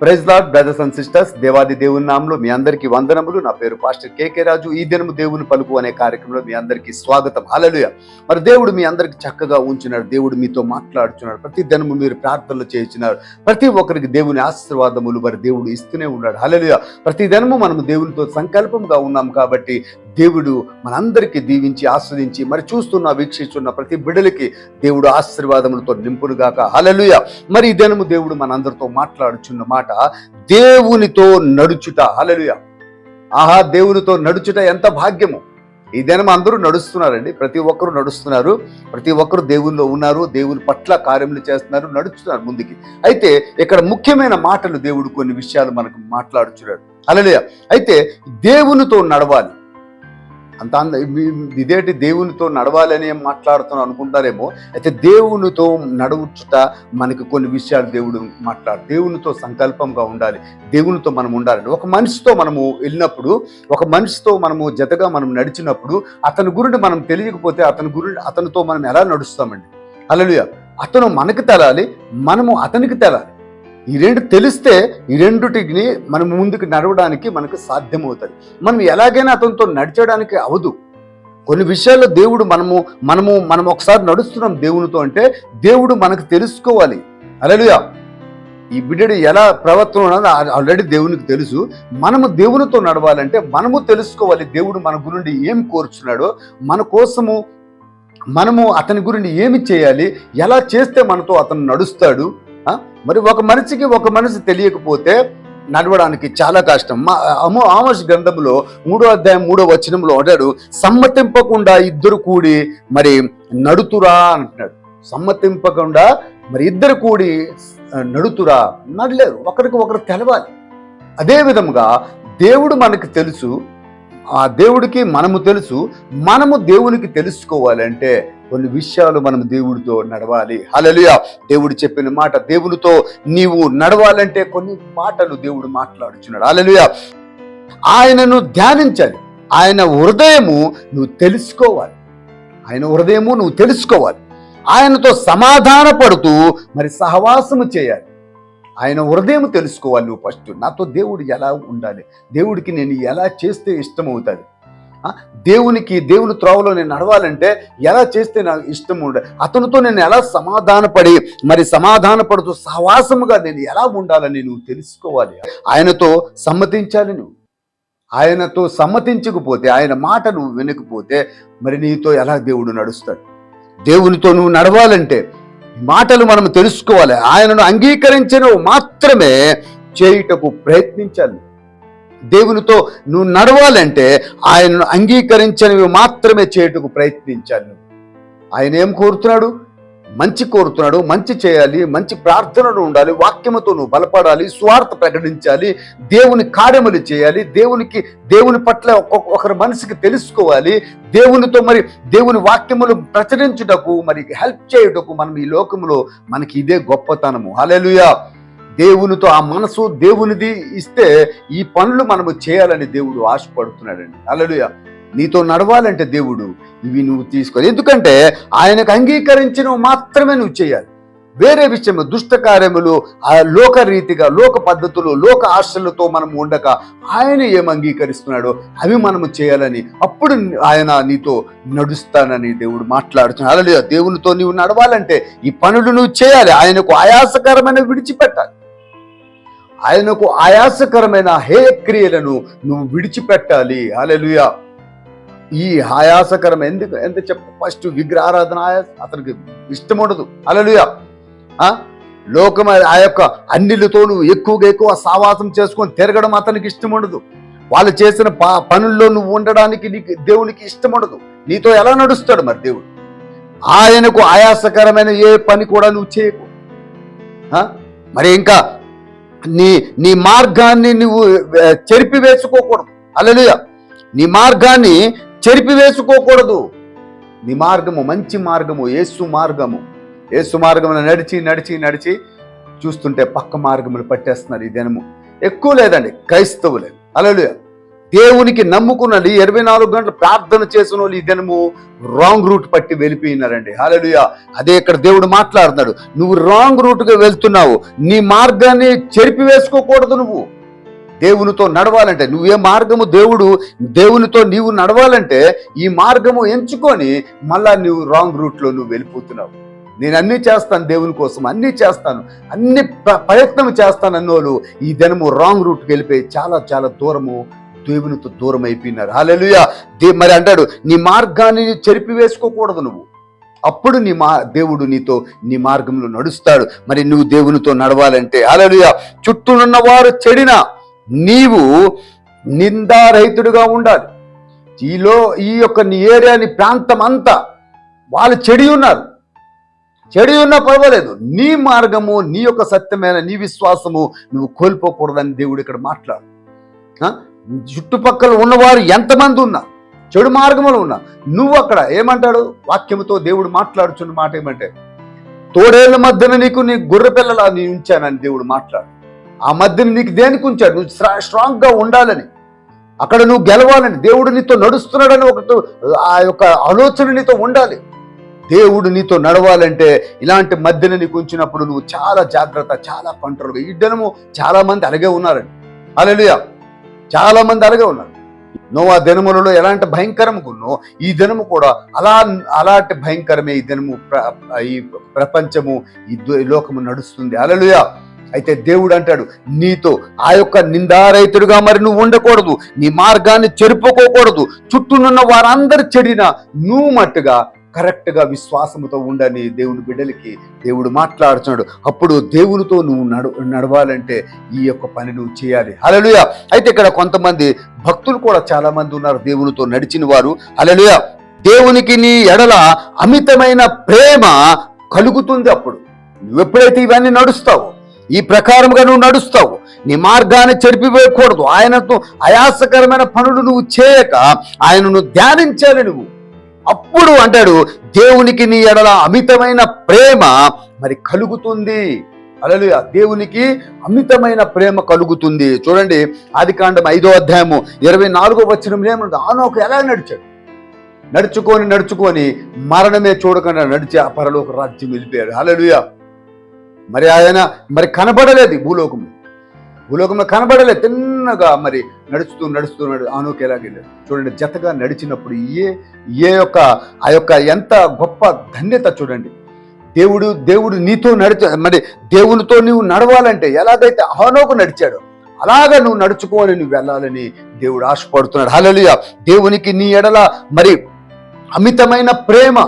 Praise Lord brothers and sisters దేవాది దేవుని నామంలో మీ అందరికీ వందనములు. నా పేరు పాస్టర్ కేకే రాజు ఈ దినము దేవుని పలుకు అనే కార్యక్రమంలో మీ అందరికీ స్వాగతం. హలలుయ మరి దేవుడు మీ అందరికి చక్కగా ఉంచున్నాడు దేవుడు మీతో మాట్లాడుచున్నాడు. ప్రతి దినము మీరు ప్రార్థనలు చేస్తున్నారు ప్రతి ఒక్కరికి దేవుని ఆశీర్వాదములు మరి దేవుడు ఇస్తూనే ఉన్నాడు. అలలుయ ప్రతి దినము మనము దేవునితో సంకల్పంగా ఉన్నాం కాబట్టి దేవుడు మనందరికీ దీవించి ఆస్వాదించి మరి చూస్తున్న వీక్షిస్తున్న ప్రతి బిడలకి దేవుడు ఆశీర్వాదములతో నింపునుగాక. అలలుయ మరి ఈ దినము దేవుడు మనందరితో మాట్లాడుచున్న మాట దేవునితో నడుచుట. హలలుయ ఆహా దేవునితో నడుచుట ఎంత భాగ్యము. ఈ దినం అందరూ నడుస్తున్నారండి. ప్రతి ఒక్కరు నడుస్తున్నారు. ప్రతి ఒక్కరు దేవుల్లో ఉన్నారు. దేవుని పట్ల కార్యములు చేస్తున్నారు నడుస్తున్నారు ముందుకి. అయితే ఇక్కడ ముఖ్యమైన మాటలు దేవుడు కొన్ని విషయాలు మనకు మాట్లాడుచున్నాడు. అలలే అయితే దేవునితో నడవాలి. అంత అంద- ఇదేంటి దేవునితో నడవాలని ఏం మాట్లాడుతున్నాం అనుకుంటారేమో? అయితే దేవునితో నడుచుట మనకి కొన్ని విషయాలు దేవుడు మాట్లాడు. దేవునితో సంకల్పంగా ఉండాలి. దేవునితో మనం ఉండాలి ఒక మనిషితో మనము వెళ్ళినప్పుడు ఒక మనిషితో మనము జతగా మనం నడిచినప్పుడు అతని గురించి మనం తెలియకపోతే అతని గురించి అతనితో మనం ఎలా నడుస్తామండి? అలలుయ అతను మనకు తెలాలి మనము అతనికి తెలాలి. ఈ రెండు తెలిస్తే ఈ రెండుటిని మనం ముందుకు నడవడానికి మనకు సాధ్యమవుతుంది. మనం ఎలాగైనా అతనితో నడిచడానికి అవదు. కొన్ని విషయాల్లో దేవుడు మనము మనము మనం ఒకసారి నడుస్తున్నాం దేవునితో అంటే దేవుడు మనకు తెలుసుకోవాలి. అలలుయా ఈ బిడ్డడు ఎలా ప్రవర్తన ఉన్నదో ఆల్రెడీ దేవునికి తెలుసు. మనము దేవునితో నడవాలంటే మనము తెలుసుకోవాలి దేవుడు మన గురించి ఏం కోరుచున్నాడో మన కోసము మనము అతని గురించి ఏమి చేయాలి ఎలా చేస్తే మనతో అతను నడుస్తాడు మరి ఒక మనిషికి ఒక మనిషి తెలియకపోతే నడవడానికి చాలా కష్టం. మా అమో ఆమోస్ గ్రంథంలో మూడో అధ్యాయం మూడో వచనంలో అంటాడు సమ్మతింపకుండా ఇద్దరు కూడి మరి నడుతురా అంటున్నాడు. సమ్మతింపకుండా మరి ఇద్దరు కూడి నడుతురా నడలేరు ఒకరికి ఒకరు తెలవాలి. అదే విధముగా దేవుడు మనకు తెలుసు ఆ దేవుడికి మనము తెలుసు మనము దేవునికి తెలుసుకోవాలంటే కొన్ని విషయాలు మనం దేవుడితో నడవాలి. హల్లెలూయా! దేవుడు చెప్పిన మాట దేవునితో నీవు నడవాలంటే కొన్ని మాటలు దేవుడు మాట్లాడుచున్నాడు. హల్లెలూయా! ఆయనను ధ్యానించాలి. ఆయన హృదయము నువ్వు తెలుసుకోవాలి. ఆయన హృదయము నువ్వు తెలుసుకోవాలి. ఆయనతో సమాధాన పడుతూ మరి సహవాసము చేయాలి. ఆయన హృదయం తెలుసుకోవాలి నువ్వు ఫస్ట్. నాతో దేవుడు ఎలా ఉండాలి? దేవుడికి నేను ఎలా చేస్తే ఇష్టమవుతుంది దేవునికి దేవుని త్రోవలో నేను నడవాలంటే ఎలా చేస్తే నాకు ఇష్టం ఉండే? అతనితో నేను ఎలా సమాధానపడి మరి సమాధానపడుతూ సహవాసముగా నేను ఎలా ఉండాలని నువ్వు తెలుసుకోవాలి? ఆయనతో సమ్మతించాలి నువ్వు. ఆయనతో సమ్మతించకపోతే ఆయన మాట నువ్వు వినకపోతే మరి నీతో ఎలా దేవుడు నడుస్తాడు? దేవునితో నువ్వు నడవాలంటే మాటలు మనం తెలుసుకోవాలి. ఆయనను అంగీకరించిన మాత్రమే చేయుటకు ప్రయత్నించాలి. దేవునితో నువ్వు నడవాలంటే ఆయనను అంగీకరించినవి మాత్రమే చేయుటకు ప్రయత్నించాలి. నువ్వు ఆయన ఏం కోరుతున్నాడు? మంచి కోరుతున్నాడు మంచి చేయాలి మంచి ప్రార్థనలు ఉండాలి వాక్యముతో నువ్వు బలపడాలి స్వార్థ ప్రకటించాలి దేవుని కార్యములు చేయాలి దేవునికి దేవుని పట్ల ఒక్కొక్క ఒకరి మనసుకి తెలుసుకోవాలి దేవునితో మరి దేవుని వాక్యములు ప్రచురించుటకు మరి హెల్ప్ చేయుటకు మనం ఈ లోకంలో మనకి ఇదే గొప్పతనము. హలెలుయా దేవునితో ఆ మనసు దేవునిది ఇస్తే ఈ పనులు మనము చేయాలని దేవుడు ఆశపడుతున్నాడండి. అలలుయ నీతో నడవాలంటే దేవుడు ఇవి నువ్వు తీసుకోవాలి. ఎందుకంటే ఆయనకు అంగీకరించినవి మాత్రమే నువ్వు చేయాలి. వేరే విషయం దుష్ట కార్యములు ఆ లోక రీతిగా లోక పద్ధతులు లోక ఆశలతో మనం ఉండక ఆయన ఏం అంగీకరిస్తున్నాడో అవి మనము చేయాలని అప్పుడు ఆయన నీతో నడుస్తానని దేవుడు మాట్లాడుతున్నాడు. అలా దేవునితో నీవు నడవాలంటే ఈ పనులు నువ్వు చేయాలి. ఆయనకు ఆయాసకరమైన విడిచిపెట్టాలి. ఆయనకు ఆయాసకరమైన హే క్రియలను నువ్వు విడిచిపెట్టాలి. అలెలుయా ఈ ఆయాసకరం ఎందుకు? ఎంత చెప్పు. ఫస్ట్ విగ్రహారాధన ఆయాస అతనికి ఇష్టం ఉండదు. అలలుయా లోకం ఆ యొక్క అన్నిలతో నువ్వు ఎక్కువగా ఎక్కువ సావాసం చేసుకొని తిరగడం అతనికి ఇష్టం ఉండదు. వాళ్ళు చేసిన ప పనుల్లో నువ్వు ఉండడానికి నీకు దేవునికి ఇష్టం ఉండదు. నీతో ఎలా నడుస్తాడు మరి దేవుడు? ఆయనకు ఆయాసకరమైన ఏ పని కూడా నువ్వు చేయకు. మరి ఇంకా నీ నీ మార్గాన్ని నువ్వు చెరిపి వేసుకోకూడదు అలలుయా నీ మార్గాన్ని చెరిపి వేసుకోకూడదు నీ మార్గము మంచి మార్గము యేసు మార్గము. యేసు మార్గమును నడిచి నడిచి నడిచి చూస్తుంటే పక్క మార్గములు పట్టేస్తున్నారు ఈ దినము. ఎక్కువ లేదండి క్రైస్తవులే. అలలు దేవునికి నమ్ముకున్నది ఇరవై నాలుగు గంటలు ప్రార్థన చేసిన వాళ్ళు ఈ దినము రాంగ్ రూట్ పట్టి వెళ్ళిపోయినారండి. హాలలుయ అదే ఇక్కడ దేవుడు మాట్లాడుతున్నాడు. నువ్వు రాంగ్ రూట్గా వెళ్తున్నావు. నీ మార్గాన్ని చెరిపి వేసుకోకూడదు నువ్వు. దేవునితో నడవాలంటే నువ్వే మార్గము దేవుడు దేవునితో నీవు నడవాలంటే ఈ మార్గము ఎంచుకొని మళ్ళా నువ్వు రాంగ్ రూట్లో నువ్వు వెళ్ళిపోతున్నావు. నేను అన్నీ చేస్తాను దేవుని కోసం అన్నీ చేస్తాను అన్ని ప్ర- ప్రయత్నం చేస్తాను అన్నోళ్ళు ఈ దినము రాంగ్ రూట్కి వెళ్ళిపోయి చాలా చాలా దూరము దేవునితో దూరం అయిపోయినారు హాలెలుయా దే మరి అంటాడు నీ మార్గాన్ని చెరిపివేసుకోకూడదు నువ్వు. అప్పుడు నీ మా దేవుడు నీతో నీ మార్గంలో నడుస్తాడు. మరి నువ్వు దేవునితో నడవాలంటే హాలెలుయా చుట్టూనున్న వారు చెడినా నీవు నిందారహితుడుగా ఉండాలి. ఈలో ఈ యొక్క నీ ఏరియాని ప్రాంతం అంతా వాళ్ళు చెడి ఉన్నారు. చెడి ఉన్నా పర్వాలేదు. నీ మార్గము నీ యొక్క సత్యమైన నీ విశ్వాసము నువ్వు కోల్పోకూడదని దేవుడు ఇక్కడ మాట్లాడు. చుట్టుపక్కల ఉన్నవారు ఎంతమంది ఉన్నా చెడు మార్గములు ఉన్నా నువ్వు అక్కడ ఏమంటాడు? వాక్యముతో దేవుడు మాట్లాడుచున్న మాట ఏమంటే తోడేళ్ళ మధ్యన నీకు నీ గొర్రె పిల్లలా నీ ఉంచానని దేవుడు మాట్లాడు. ఆ మధ్యన నీకు దేనికి ఉంచాడు? నువ్వు స్ట్రా- స్ట్రాంగ్గా ఉండాలని. అక్కడ నువ్వు గెలవాలని. దేవుడు నీతో నడుస్తున్నాడని ఒకటి ఆ యొక్క ఆలోచన నీతో ఉండాలి. దేవుడు నీతో నడవాలంటే ఇలాంటి మధ్యన నీకు ఉంచినప్పుడు నువ్వు చాలా జాగ్రత్త చాలా కంట్రోల్గా ఈ దినము చాలా మంది అలాగే ఉన్నారండి. అలెలుయా చాలా మంది అలాగే ఉన్నారు. నువ్వు ఆ దినములలో ఎలాంటి భయంకరముకున్నో ఈ దినము కూడా అలా అలాంటి భయంకరమే ఈ దినము ఈ ప్రపంచము ఈ లోకము నడుస్తుంది. అలలుయా అయితే దేవుడు అంటాడు నీతో ఆ యొక్క నిందారైతుడుగా మరి నువ్వు ఉండకూడదు నీ మార్గాన్ని చెరుపుకోకూడదు చుట్టూనున్న వారందరు చెడిన నువ్వు మట్టుగా కరెక్ట్గా విశ్వాసంతో విశ్వాసముతో ఉండని దేవుని బిడ్డలకి దేవుడు మాట్లాడుతున్నాడు. అప్పుడు దేవునితో నువ్వు నడు నడవాలంటే ఈ యొక్క పని నువ్వు చేయాలి. అలలుయ అయితే ఇక్కడ కొంతమంది భక్తులు కూడా చాలామంది ఉన్నారు దేవునితో నడిచిన వారు. అలలుయ దేవునికి నీ ఎడల అమితమైన ప్రేమ కలుగుతుంది అప్పుడు. నువ్వెప్పుడైతే ఇవన్నీ నడుస్తావో ఈ ప్రకారముగా నువ్వు నడుస్తావు. నీ మార్గాన్ని చెరిపివేయకూడదు. ఆయనతో అయాసకరమైన పనులు నువ్వు చేయక ఆయనను ధ్యానించాలి నువ్వు. అప్పుడు అంటాడు దేవునికి నీ ఎడల అమితమైన ప్రేమ మరి కలుగుతుంది. అలలు దేవునికి అమితమైన ప్రేమ కలుగుతుంది. చూడండి ఆది కాండం ఐదో అధ్యాయము ఇరవై నాలుగో వచ్చిన ఏమన్నా ఆనోకు ఎలా నడిచాడు? నడుచుకొని నడుచుకొని మరణమే చూడకుండా నడిచి ఆ పరలోక రాజ్యం వెళ్ళిపోయాడు. అలలుయా మరి ఆయన మరి కనబడలేదు భూలోకంలో. భూలోకంలో కనబడలేదు తిన్నగా మరి నడుస్తూ నడుస్తూ నడు ఆనోకి ఎలాగెళ్ళాడు చూడండి జతగా నడిచినప్పుడు ఏ ఏ యొక్క ఆ యొక్క ఎంత గొప్ప ధన్యత చూడండి. దేవుడు దేవుడు నీతో నడిచ మరి దేవునితో నువ్వు నడవాలంటే ఎలాగైతే ఆనోకు నడిచాడో అలాగా నువ్వు నడుచుకోవాలి నువ్వు వెళ్ళాలని దేవుడు ఆశపడుతున్నాడు. హలలియ దేవునికి నీ ఎడల మరి అమితమైన ప్రేమ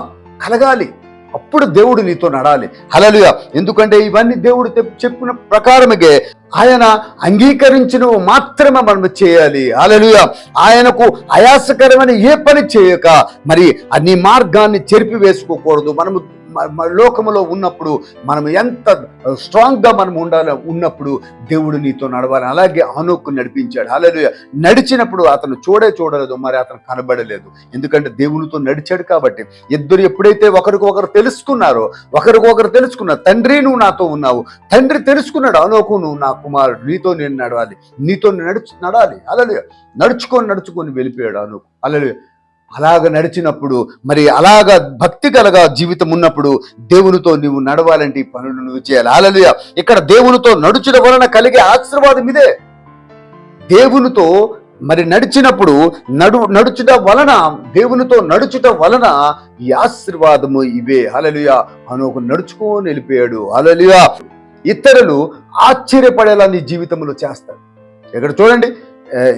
కలగాలి. అప్పుడు దేవుడు నీతో నడాలి. హలలుయ ఎందుకంటే ఇవన్నీ దేవుడు చెప్పిన ప్రకారమే ఆయన అంగీకరించినవి మాత్రమే మనం చేయాలి. అలలుయ ఆయనకు అయాసకరమైన ఏ పని చేయక మరి అన్ని మార్గాన్ని చెరిపి వేసుకోకూడదు మనము లోకంలో లోకములో ఉన్నప్పుడు మనం ఎంత స్ట్రాంగ్గా మనం ఉండాలి ఉన్నప్పుడు దేవుడు నీతో నడవాలి. అలాగే అనుకు నడిపించాడు. అలా నడిచినప్పుడు అతను చూడే చూడలేదు మరి అతను కనబడలేదు. ఎందుకంటే దేవునితో నడిచాడు కాబట్టి. ఇద్దరు ఎప్పుడైతే ఒకరికొకరు తెలుసుకున్నారో ఒకరికొకరు తెలుసుకున్నారు తండ్రి నువ్వు నాతో ఉన్నావు. తండ్రి తెలుసుకున్నాడు అనోకు నువ్వు నా కుమారుడు నీతో నేను నడవాలి. నీతో నడుచు నడాలి. అలా నడుచుకొని నడుచుకొని వెళ్ళిపోయాడు అనోకు అలా అలాగ నడిచినప్పుడు మరి అలాగ భక్తి కలగా జీవితం ఉన్నప్పుడు దేవునితో నువ్వు నడవాలంటే ఈ పనులు నువ్వు చేయాలి. అలలుయ ఇక్కడ దేవునితో నడుచుట వలన కలిగే ఆశీర్వాదం ఇదే. దేవునితో మరి నడిచినప్పుడు నడు నడుచుట వలన దేవునితో నడుచుట వలన ఈ ఆశీర్వాదము ఇవే. హలలుయ అనొక నడుచుకొని వెళ్ళిపోయాడు. హలలుయ ఇతరులు ఆశ్చర్యపడేలా నీ జీవితంలో చేస్తాడు. ఇక్కడ చూడండి.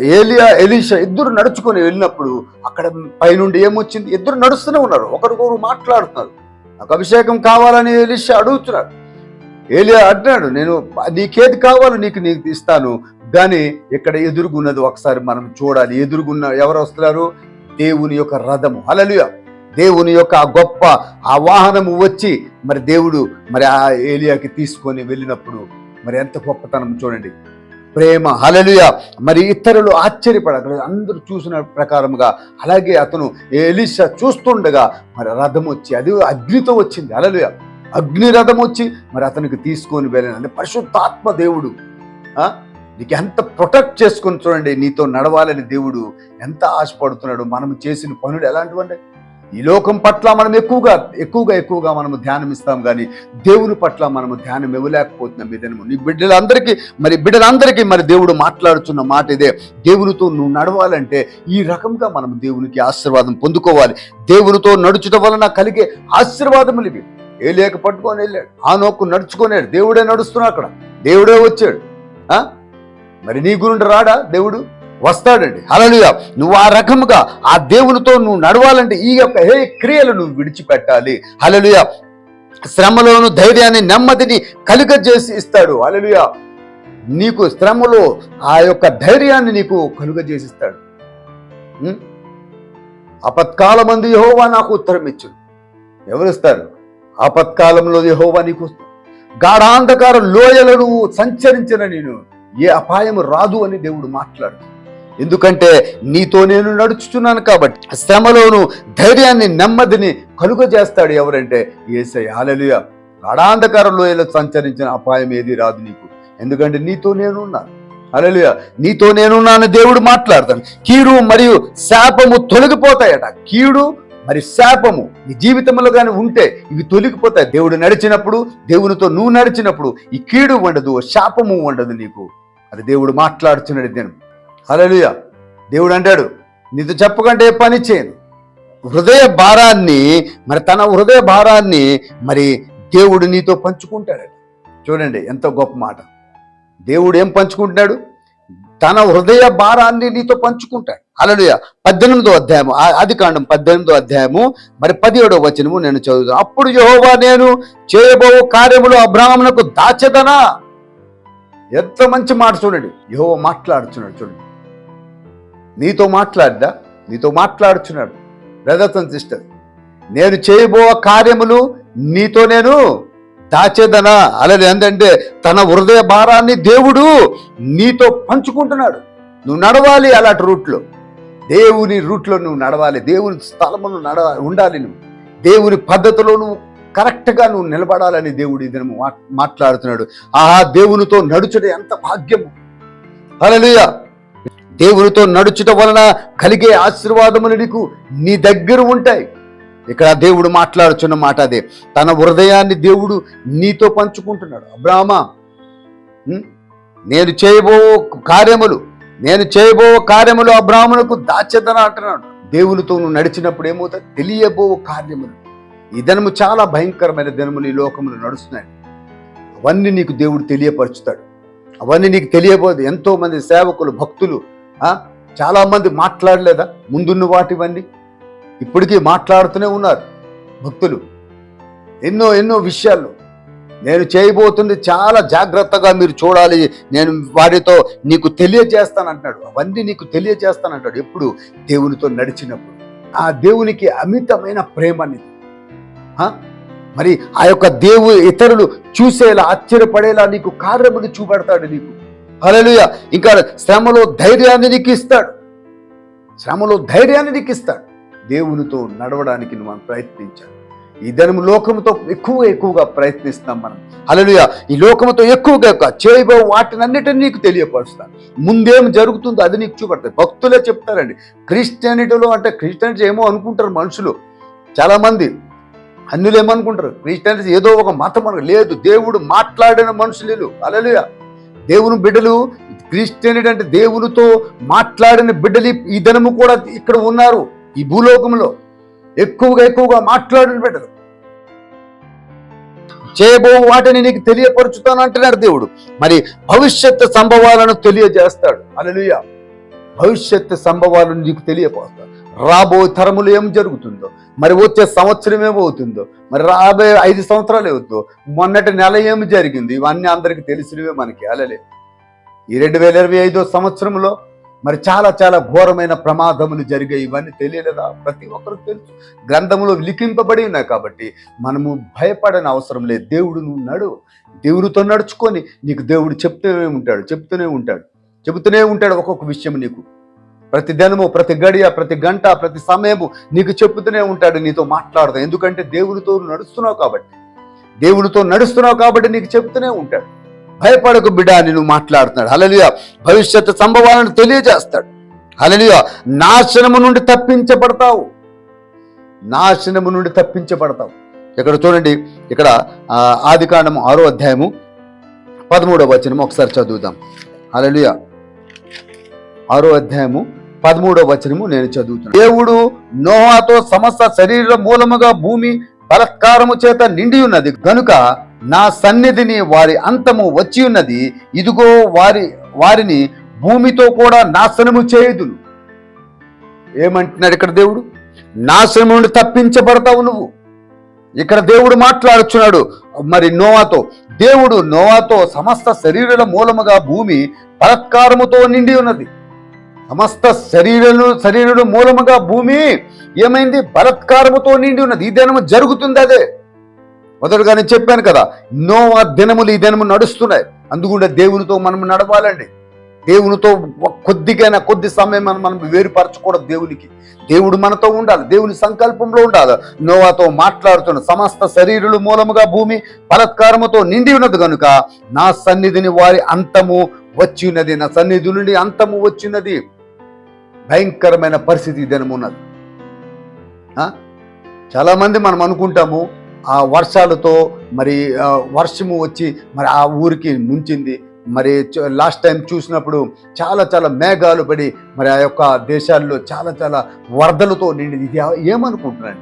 ఏలియా ఎలీషా ఇద్దరు నడుచుకొని వెళ్ళినప్పుడు అక్కడ పైనుండి ఏమొచ్చింది? ఇద్దరు నడుస్తూనే ఉన్నారు. ఒకరికొకరు మాట్లాడుతున్నారు. నాకు అభిషేకం కావాలని ఎలీషా అడుగుతున్నాడు. ఏలియా అంటున్నాడు నేను నీకేది కావాలో నీకు నీకు ఇస్తాను. కానీ ఇక్కడ ఎదురుగున్నది ఒకసారి మనం చూడాలి. ఎదురుగున్న ఎవరు వస్తున్నారు? దేవుని యొక్క రథము. హలలుయ దేవుని యొక్క ఆ గొప్ప ఆ వాహనము వచ్చి మరి దేవుడు మరి ఆ ఏలియాకి తీసుకొని వెళ్ళినప్పుడు మరి ఎంత గొప్పతనం చూడండి. ప్రేమ హలలుయ మరి ఇతరులు ఆశ్చర్యపడ అందరూ చూసిన ప్రకారముగా అలాగే అతను ఎలిషా చూస్తుండగా మరి రథం వచ్చి అది అగ్నితో వచ్చింది. హలలుయ అగ్ని రథం వచ్చి మరి అతనికి తీసుకొని వెళ్ళిన అంటే పరిశుద్ధాత్మ దేవుడు. ఆ? నీకు ఎంత ప్రొటెక్ట్ చేసుకొని చూడండి నీతో నడవాలని దేవుడు ఎంత ఆశపడుతున్నాడు. మనం చేసిన పనులు ఎలాంటివంటే ఈ లోకం పట్ల మనం ఎక్కువగా ఎక్కువగా ఎక్కువగా మనము ధ్యానం ఇస్తాం కానీ దేవుని పట్ల మనము ధ్యానం ఇవ్వలేకపోతున్నాం. ఇదనము నీ బిడ్డలందరికీ మరి బిడ్డలందరికీ మరి దేవుడు మాట్లాడుతున్న మాట ఇదే. దేవునితో నువ్వు నడవాలంటే ఈ రకంగా మనం దేవునికి ఆశీర్వాదం పొందుకోవాలి. దేవునితో నడుచుట వలన కలిగే ఆశీర్వాదములు ఇవి. ఏ లేక పట్టుకొని వెళ్ళాడు ఆ నోక్కు నడుచుకున్నాడు దేవుడే నడుస్తున్నాడు అక్కడ. దేవుడే వచ్చాడు. మరి నీ గురుండి రాడా దేవుడు? వస్తాడండి. హలలుగా నువ్వు ఆ రకముగా ఆ దేవునితో నువ్వు నడవాలంటే ఈ యొక్క హే క్రియలు నువ్వు విడిచిపెట్టాలి. హలలుయ శ్రమలోను ధైర్యాన్ని నెమ్మదిని కలుగజేసి ఇస్తాడు. అలలుయ నీకు శ్రమలో ఆ యొక్క ధైర్యాన్ని నీకు కలుగజేసిస్తాడు ఉం? ఆపత్కాలమందు యహోవా నాకు ఉత్తరం ఇచ్చు ఎవరిస్తారు ఆపత్కాలంలో యహోవా నీకు గాఢాంధకార లోయలను సంచరించిన నేను. ఏ అపాయము రాదు అని దేవుడు మాట్లాడు ఎందుకంటే నీతో నేను నడుచుచున్నాను కాబట్టి శ్రమలోను ధైర్యాన్ని నెమ్మదిని కలుగజేస్తాడు ఎవరంటే ఏసై. ఆలలుయ గాఢాంధకార లోయలో సంచరించిన అపాయం ఏది రాదు నీకు. ఎందుకంటే నీతో నేనున్నాను అలలుయ నీతో నేనున్నాను దేవుడు మాట్లాడతాను కీడు మరియు శాపము తొలగిపోతాయట. కీడు మరి శాపము నీ జీవితంలో కానీ ఉంటే ఇవి తొలగిపోతాయి. దేవుడు నడిచినప్పుడు దేవునితో నువ్వు నడిచినప్పుడు ఈ కీడు ఉండదు శాపము ఉండదు నీకు. అది దేవుడు మాట్లాడుచున్నాడు నేను హలలుయ దేవుడు అంటాడు నీతో చెప్పకంటే పని చేయను. హృదయ భారాన్ని మరి తన హృదయ భారాన్ని మరి దేవుడు నీతో పంచుకుంటాడు చూడండి ఎంత గొప్ప మాట. దేవుడు ఏం పంచుకుంటున్నాడు? తన హృదయ భారాన్ని నీతో పంచుకుంటాడు. అలలుయ పద్దెనిమిదో అధ్యాయము అది ఆది కాండం పద్దెనిమిదో అధ్యాయము మరి పదిహేడో వచనము నేను చదువుతాను అప్పుడు యహోవా నేను చేయబో కార్యములు అబ్రాహ్మణకు దాచదనా? ఎంత మంచి మాట చూడండి. యహోవా మాట్లాడుచున్నాడు చూడండి. నీతో మాట్లాడ్డా? నీతో మాట్లాడుచున్నాడు. బ్రదర్స్ అండ్ సిస్టర్ నేను చేయబో కార్యములు నీతో నేను దాచేదనా? అలాగే ఏంటంటే తన హృదయ భారాన్ని దేవుడు నీతో పంచుకుంటున్నాడు. నువ్వు నడవాలి అలాంటి రూట్లో. దేవుని రూట్లో నువ్వు నడవాలి. దేవుని స్థలములు నడ ఉండాలి నువ్వు. దేవుని పద్ధతిలో నువ్వు కరెక్ట్గా నువ్వు నిలబడాలని దేవుడు ఇది మాట్లాడుతున్నాడు. ఆ దేవునితో నడుచుడు ఎంత భాగ్యము. హల్లెలూయా దేవునితో నడుచుట వలన కలిగే ఆశీర్వాదములు నీకు నీ దగ్గర ఉంటాయి. ఇక్కడ దేవుడు మాట్లాడుచున్న మాట అదే. తన హృదయాన్ని దేవుడు నీతో పంచుకుంటున్నాడు. అబ్రాహ్మ నేను చేయబో కార్యములు నేను చేయబో కార్యములు అబ్రాహ్మణకు దాచెదన అంటున్నాడు. దేవునితో నువ్వు నడిచినప్పుడు ఏమవుతా తెలియబో కార్యములు. ఈ దినము చాలా భయంకరమైన దినములు ఈ లోకములు నడుస్తున్నాయి. అవన్నీ నీకు దేవుడు తెలియపరుచుతాడు. అవన్నీ నీకు తెలియబోదు ఎంతో మంది సేవకులు భక్తులు చాలామంది మాట్లాడలేదా? ముందున్న వాటివన్నీ? ఇప్పటికీ మాట్లాడుతూనే ఉన్నారు భక్తులు. ఎన్నో ఎన్నో విషయాలు నేను చేయబోతుంది చాలా జాగ్రత్తగా మీరు చూడాలి. నేను వారితో నీకు తెలియజేస్తానంటున్నాడు. అవన్నీ నీకు తెలియజేస్తాను అంటాడు ఎప్పుడు? దేవునితో నడిచినప్పుడు. ఆ దేవునికి అమితమైన ప్రేమ నీకు మరి ఆ యొక్క దేవు ఇతరులు చూసేలా ఆశ్చర్యపడేలా నీకు కార్యములు చూపెడతాడు నీకు. హల్లెలూయా. ఇంకా శ్రమలో ధైర్యాన్ని నీకు ఇస్తాడు శ్రమలో ధైర్యాన్ని నీకు ఇస్తాడు దేవునితో నడవడానికి మనం ప్రయత్నించాలి. ఈ దినము లోకముతో ఎక్కువ ఎక్కువగా ప్రయత్నిస్తాం మనం. అలలుయ ఈ లోకముతో ఎక్కువగా ఎక్కువ చేయబో వాటినన్నిటిని నీకు తెలియపరుస్తాను. ముందేం జరుగుతుందో అది నీకు చూపెడతాయి భక్తులే చెప్తారండి. క్రిస్టియానిటీలో అంటే క్రిస్టియానిటీ ఏమో అనుకుంటారు మనుషులు. చాలామంది అన్యులు ఏమనుకుంటారు క్రిస్టియానిటీ ఏదో ఒక మతం అను లేదు దేవుడు మాట్లాడిన మనుషులు అలలుయ దేవుని బిడ్డలు క్రిస్టియనిటీ అంటే దేవునితో మాట్లాడిన బిడ్డలు ఈ దినము కూడా ఇక్కడ ఉన్నారు ఈ భూలోకంలో. ఎక్కువగా ఎక్కువగా మాట్లాడిన బిడ్డలు. చేయబో వాటిని నీకు తెలియపరుచుతాను అంటున్నాడు దేవుడు. మరి భవిష్యత్తు సంభవాలను తెలియజేస్తాడు. అలలుయ భవిష్యత్తు సంభవాలను నీకు తెలియపోస్తాడు రాబో తరములు ఏం జరుగుతుందో? మరి వచ్చే సంవత్సరం ఏమవుతుందో మరి రాబోయే ఐదు సంవత్సరాలు అవుతుందో మొన్నటి నెల ఏమి జరిగింది? ఇవన్నీ అందరికీ తెలిసినవే మనకి అలలే. ఈ రెండు వేల ఇరవై ఐదో సంవత్సరంలో మరి చాలా చాలా ఘోరమైన ప్రమాదములు జరిగాయి. ఇవన్నీ తెలియలేదా? ప్రతి ఒక్కరికి తెలుసు. గ్రంథములో లిఖింపబడి ఉన్నాయి కాబట్టి మనము భయపడని అవసరం లేదు. దేవుడు నువ్వు నడు. దేవుడితో నడుచుకొని నీకు దేవుడు చెప్తూనే ఉంటాడు చెప్తూనే ఉంటాడు. చెబుతూనే ఉంటాడు ఒక్కొక్క విషయం నీకు. ప్రతి దినము ప్రతి గడియ ప్రతి గంట ప్రతి సమయము నీకు చెప్పుతూనే ఉంటాడు నీతో మాట్లాడదు ఎందుకంటే దేవుడితో నడుస్తున్నావు కాబట్టి. దేవుడితో నడుస్తున్నావు కాబట్టి నీకు చెప్తూనే ఉంటాడు. భయపడకు బిడా అని నువ్వు మాట్లాడుతున్నాడు. హలలియ భవిష్యత్తు సంభవాలను తెలియజేస్తాడు. హలలియ నాశనము నుండి తప్పించబడతావు. నాశనము నుండి తప్పించబడతావు. ఇక్కడ చూడండి ఇక్కడ ఆది ఆదికాండము ఆరో అధ్యాయము పదమూడవ వచనము. ఒకసారి చదువుదాం. అలలియ ఆరో అధ్యాయము పదమూడవ వచనము నేను చదువుతాను దేవుడు నోహాతో సమస్త శరీర మూలముగా భూమి బలత్కారము చేత నిండి ఉన్నది. గనుక నా సన్నిధిని వారి అంతము వచ్చి ఉన్నది. ఇదిగో వారి వారిని భూమితో కూడా నాశనము చేయుదును. ఏమంటున్నాడు ఇక్కడ దేవుడు? నాశనం నుండి తప్పించబడతావు నువ్వు. ఇక్కడ దేవుడు మాట్లాడుచున్నాడు మరి నోవాతో. దేవుడు నోవాతో సమస్త శరీరుల మూలముగా భూమి బలత్కారముతో నిండి ఉన్నది. సమస్త శరీరము శరీరుడు మూలముగా భూమి ఏమైంది? బలత్కారముతో నిండి ఉన్నది. ఈ దినము జరుగుతుంది అదే. మొదటగా నేను చెప్పాను కదా నోవా దినములు ఈ దినము నడుస్తున్నాయి. అందుకుంటే దేవునితో మనం నడవాలండి. దేవునితో కొద్దిగైనా కొద్ది సమయం మనం మనం వేరుపరచకూడదు దేవునికి. దేవుడు మనతో ఉండాలి దేవుని సంకల్పంలో ఉండాలి. నోవాతో మాట్లాడుతున్న సమస్త శరీరులు మూలముగా భూమి బలత్కారముతో నిండి ఉన్నది కనుక నా సన్నిధిని వారి అంతము వచ్చినది నా సన్నిధి నుండి అంతము వచ్చినది భయంకరమైన పరిస్థితి దినమున్నది చాలామంది మనం అనుకుంటాము ఆ వర్షాలతో మరి వర్షము వచ్చి మరి ఆ ఊరికి ముంచింది. మరి లాస్ట్ టైం చూసినప్పుడు చాలా చాలా మేఘాలు పడి మరి ఆ యొక్క దేశాల్లో చాలా చాలా వరదలతో నిండింది. ఇది ఏమనుకుంటున్నాను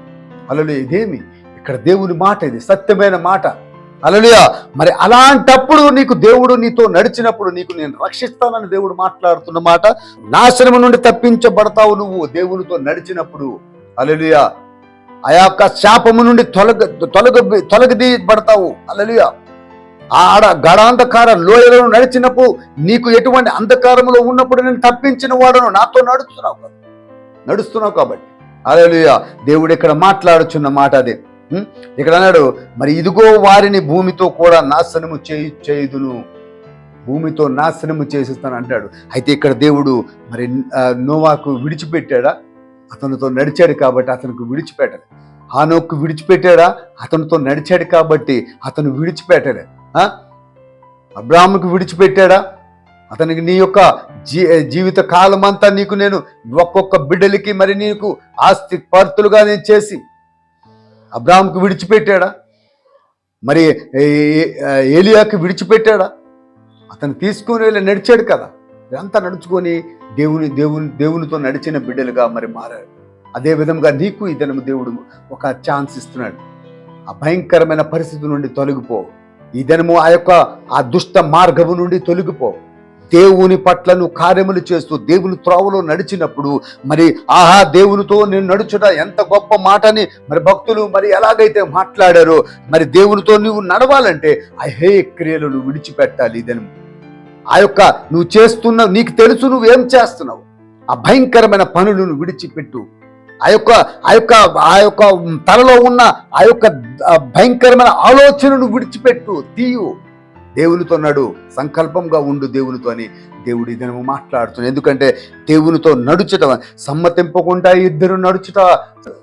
అలలు ఇదేమి? ఇక్కడ దేవుని మాట ఇది సత్యమైన మాట. అలలుయా మరి అలాంటప్పుడు నీకు దేవుడు నీతో నడిచినప్పుడు నీకు నేను రక్షిస్తానని దేవుడు మాట్లాడుతున్న మాట నాశనము నుండి తప్పించబడతావు నువ్వు దేవునితో నడిచినప్పుడు. అలలుయా ఆ యొక్క శాపము నుండి తొలగ తొలగ తొలగదీయబడతావు. అలలుయా ఆడ గడాంధకార లోయలను నడిచినప్పుడు నీకు ఎటువంటి అంధకారములో ఉన్నప్పుడు నేను తప్పించిన వాడను నాతో నడుస్తున్నావు. నడుస్తున్నావు కాబట్టి. అలలుయా దేవుడు ఇక్కడ మాట్లాడుచున్న మాట అదే. ఇక్కడ అన్నాడు మరి ఇదిగో వారిని భూమితో కూడా నాశనము చేయి చేయుదును. భూమితో నాశనము చేసిస్తాను అంటాడు. అయితే ఇక్కడ దేవుడు మరి నోవాకు విడిచిపెట్టాడా? అతనితో నడిచాడు కాబట్టి అతనికి విడిచిపెట్టాడు హానోకు విడిచిపెట్టాడా? అతనితో నడిచాడు కాబట్టి అతను విడిచిపెట్టాడు అబ్రాహ్మకు విడిచిపెట్టాడా? అతనికి నీ యొక్క జీ జీవిత కాలం అంతా నీకు నేను ఒక్కొక్క బిడ్డలకి మరి నీకు ఆస్తి పర్తులుగా నేను చేసి అబ్రాహంకు విడిచిపెట్టాడా? మరి ఏ- ఏలియాకి విడిచిపెట్టాడా? అతను తీసుకొని వెళ్ళి నడిచాడు కదా. ఇదంతా నడుచుకొని దేవుని దేవుని దేవునితో నడిచిన బిడ్డలుగా మరి మారాడు. అదే విధంగా నీకు ఈ దినము దేవుడు ఒక ఛాన్స్ ఇస్తున్నాడు. ఆ భయంకరమైన పరిస్థితి నుండి తొలగిపో. ఈ దినము ఆ యొక్క ఆ దుష్ట మార్గము నుండి తొలగిపో. దేవుని పట్లను కార్యములు చేస్తూ దేవుని త్రోవలో నడిచినప్పుడు మరి ఆహా దేవునితో నేను నడుచుట ఎంత గొప్ప మాటని మరి భక్తులు మరి ఎలాగైతే మాట్లాడారో మరి దేవునితో నువ్వు నడవాలంటే ఆ హే క్రియలు నువ్వు విడిచిపెట్టాలి ఇదని. ఆ యొక్క నువ్వు చేస్తున్న నీకు తెలుసు నువ్వేం చేస్తున్నావు. ఆ భయంకరమైన పనులను విడిచిపెట్టు. ఆ యొక్క ఆ యొక్క ఆ యొక్క తలలో ఉన్న ఆ యొక్క భయంకరమైన ఆలోచనను విడిచిపెట్టు తీయు. దేవునితో నడు సంకల్పంగా ఉండు దేవునితో అని దేవుడి దినము మాట్లాడుతున్నాడు. ఎందుకంటే దేవునితో నడుచుట సమ్మతింపకుండా ఇద్దరు నడుచుట.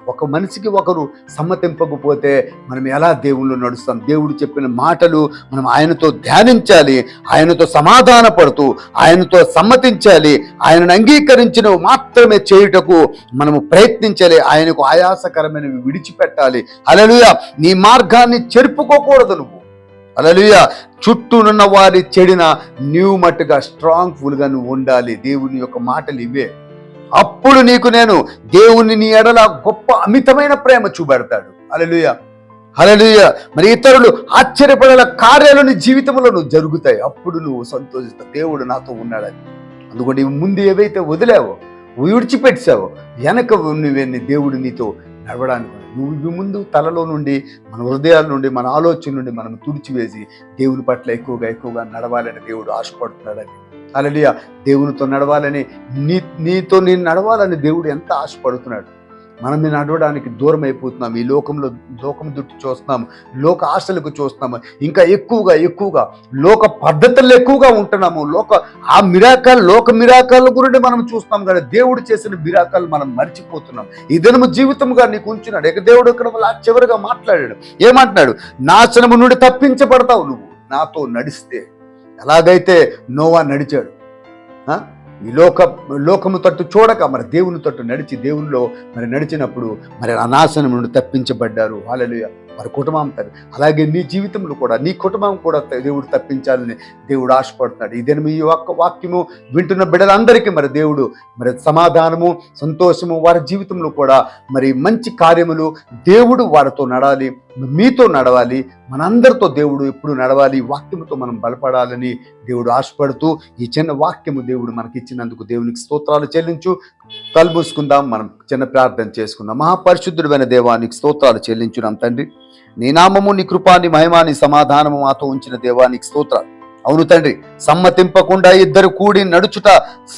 ఒక మనిషికి ఒకరు సమ్మతింపకపోతే మనం ఎలా దేవుళ్ళు నడుస్తాం? దేవుడు చెప్పిన మాటలు మనం ఆయనతో ధ్యానించాలి ఆయనతో సమాధాన పడుతూ ఆయనతో సమ్మతించాలి ఆయనను అంగీకరించినవి మాత్రమే చేయుటకు మనము ప్రయత్నించాలి ఆయనకు ఆయాసకరమైనవి విడిచిపెట్టాలి. అలలుయ నీ మార్గాన్ని చెరుపుకోకూడదు నువ్వు. అలలుయ చుట్టూనున్న వారి చెడిన నీవు మట్టుగా స్ట్రాంగ్ ఫుల్గా నువ్వు ఉండాలి. దేవుని యొక్క మాటలు ఇవే. అప్పుడు నీకు నేను దేవుని నీ ఎడల గొప్ప అమితమైన ప్రేమ చూపెడతాడు. అలలుయ అలలుయ మరి ఇతరులు ఆశ్చర్యపడేలా కార్యాలు నీ జీవితంలో నువ్వు జరుగుతాయి. అప్పుడు నువ్వు సంతోషిస్తావు. దేవుడు నాతో ఉన్నాడని. అందుకని ముందు ఏవైతే వదిలావో విడిచిపెట్టావో వెనక నువ్వే దేవుడు నీతో నడవడానికి నువ్వు ముందు తలలో నుండి మన హృదయాల నుండి మన ఆలోచన నుండి మనం తుడిచివేసి దేవుని పట్ల ఎక్కువగా ఎక్కువగా నడవాలని దేవుడు ఆశపడుతున్నాడని. అలలియా దేవునితో నడవాలని నీ నీతో నేను నడవాలని దేవుడు ఎంత ఆశపడుతున్నాడు? మనం ఈ నడవడానికి దూరం అయిపోతున్నాం ఈ లోకంలో లోకం దుట్టు చూస్తున్నాం. లోక ఆశలకు చూస్తున్నాము ఇంకా ఎక్కువగా ఎక్కువగా లోక పద్ధతులు ఎక్కువగా ఉంటున్నాము. లోక ఆ మిరాకాలు లోక మిరాకాల గురించి మనం చూస్తున్నాం కానీ దేవుడు చేసిన మిరాకాలు మనం మర్చిపోతున్నాం. ఈ దినము నీకు ఉంచున్నాడు ఇక దేవుడు ఇక్కడ చివరిగా మాట్లాడాడు. ఏమంటున్నాడు? నాశనము నుండి తప్పించబడతావు నువ్వు. నాతో నడిస్తే. ఎలాగైతే నోవా నడిచాడు. ఈ లోక లోకము తట్టు చూడక మరి దేవుని తట్టు నడిచి దేవునిలో మరి నడిచినప్పుడు మరి అనాశనం నుండి తప్పించబడ్డారు. వాళ్ళ వారి కుటుంబం తల్లి అలాగే నీ జీవితంలో కూడా నీ కుటుంబం కూడా దేవుడు తప్పించాలని దేవుడు ఆశపడుతున్నాడు. ఇదే మీ యొక్క వాక్యము వింటున్న బిడ్డలందరికీ మరి దేవుడు మరి సమాధానము సంతోషము వారి జీవితంలో కూడా మరి మంచి కార్యములు దేవుడు వారితో నడాలి. మీతో నడవాలి మనందరితో దేవుడు ఎప్పుడు నడవాలి వాక్యముతో మనం బలపడాలని దేవుడు ఆశపడుతూ ఈ చిన్న వాక్యము దేవుడు మనకి ఇచ్చినందుకు దేవునికి స్తోత్రాలు చెల్లించు. కలుబూసుకుందాం మనం చిన్న ప్రార్థన చేసుకుందాం. మహాపరిశుద్ధుడైన దేవానికి స్తోత్రాలు చెల్లించున్నాం తండ్రి. నీ నామము నీ కృపాని మహిమాని సమాధానము మాతో ఉంచిన దేవానికి స్తోత్రాలు. అవును తండ్రి సమ్మతింపకుండా ఇద్దరు కూడి నడుచుట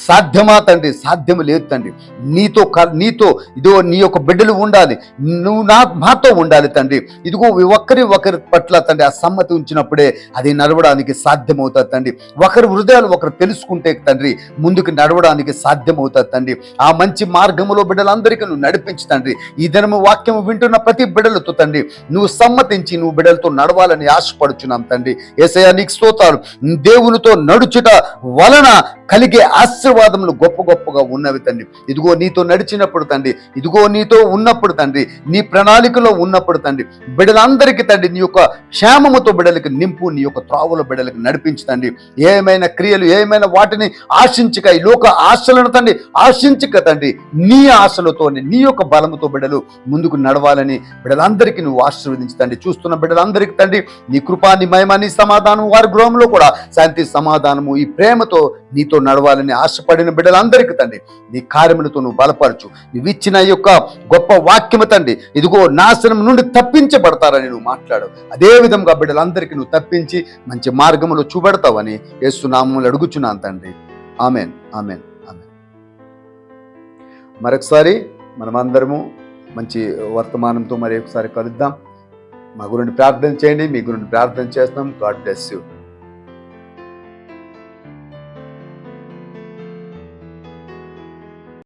సాధ్యమా తండ్రి? సాధ్యము లేదు తండ్రి. నీతో క- నీతో ఇదో నీ యొక్క బిడ్డలు ఉండాలి. నువ్వు నా మాతో ఉండాలి తండ్రి. ఇదిగో ఒకరి ఒకరి పట్ల తండ్రి ఆ సమ్మతి ఉంచినప్పుడే అది నడవడానికి సాధ్యమవుతుంది తండ్రి. ఒకరి హృదయాలు ఒకరు తెలుసుకుంటే తండ్రి ముందుకు నడవడానికి సాధ్యమవుతుంది తండ్రి. ఆ మంచి మార్గములో బిడ్డలందరికీ నువ్వు నడిపించు తండ్రి. ఈ దినము వాక్యం వింటున్న ప్రతి బిడ్డలతో తండ్రి నువ్వు సమ్మతించి నువ్వు బిడ్డలతో నడవాలని ఆశపడుచున్నాం తండ్రి. ఏసయ్య నీకు స్తోతాలు దేవునితో నడుచుట వలన కలిగే ఆశీర్వాదములు గొప్ప గొప్పగా ఉన్నవి తండ్రి. ఇదిగో నీతో నడిచినప్పుడు తండ్రి ఇదిగో నీతో ఉన్నప్పుడు తండ్రి నీ ప్రణాళికలో ఉన్నప్పుడు తండ్రి బిడలందరికీ తండ్రి నీ యొక్క క్షేమముతో బిడలకు నింపు నీ యొక్క త్రావుల బిడలకు నడిపించుతండి ఏమైనా క్రియలు ఏమైనా వాటిని ఆశించక ఈ లోక ఆశలను తండ్రి ఆశించక తండ్రి నీ ఆశలతో నీ యొక్క బలముతో బిడలు ముందుకు నడవాలని బిడలందరికీ నువ్వు ఆశీర్వదించు తండ్రి. చూస్తున్న బిడలందరికీ తండ్రి నీ కృపా నీ మహిమ నీ సమాధానం వారి గృహంలో కూడా శాంతి సమాధానము ఈ ప్రేమతో నీతో నడవాలని ఆశపడిన బిడ్డలందరికీ తండ్రి నీ కార్యములతో నువ్వు బలపరచు. నువ్వు ఇచ్చిన యొక్క గొప్ప వాక్యము తండ్రి ఇదిగో నాశనం నుండి తప్పించబడతారని నువ్వు మాట్లాడు అదే విధంగా బిడ్డలందరికీ నువ్వు తప్పించి మంచి మార్గములో చూపెడతావని యేసునామములు అడుగుచున్నాను తండ్రి. Amen amen amen. మరొకసారి మనమందరము మంచి వర్తమానంతో మరి ఒకసారి కలుద్దాం. మా గురించి ప్రార్థన చేయండి మీ గురించి ప్రార్థన చేస్తాం. God bless you.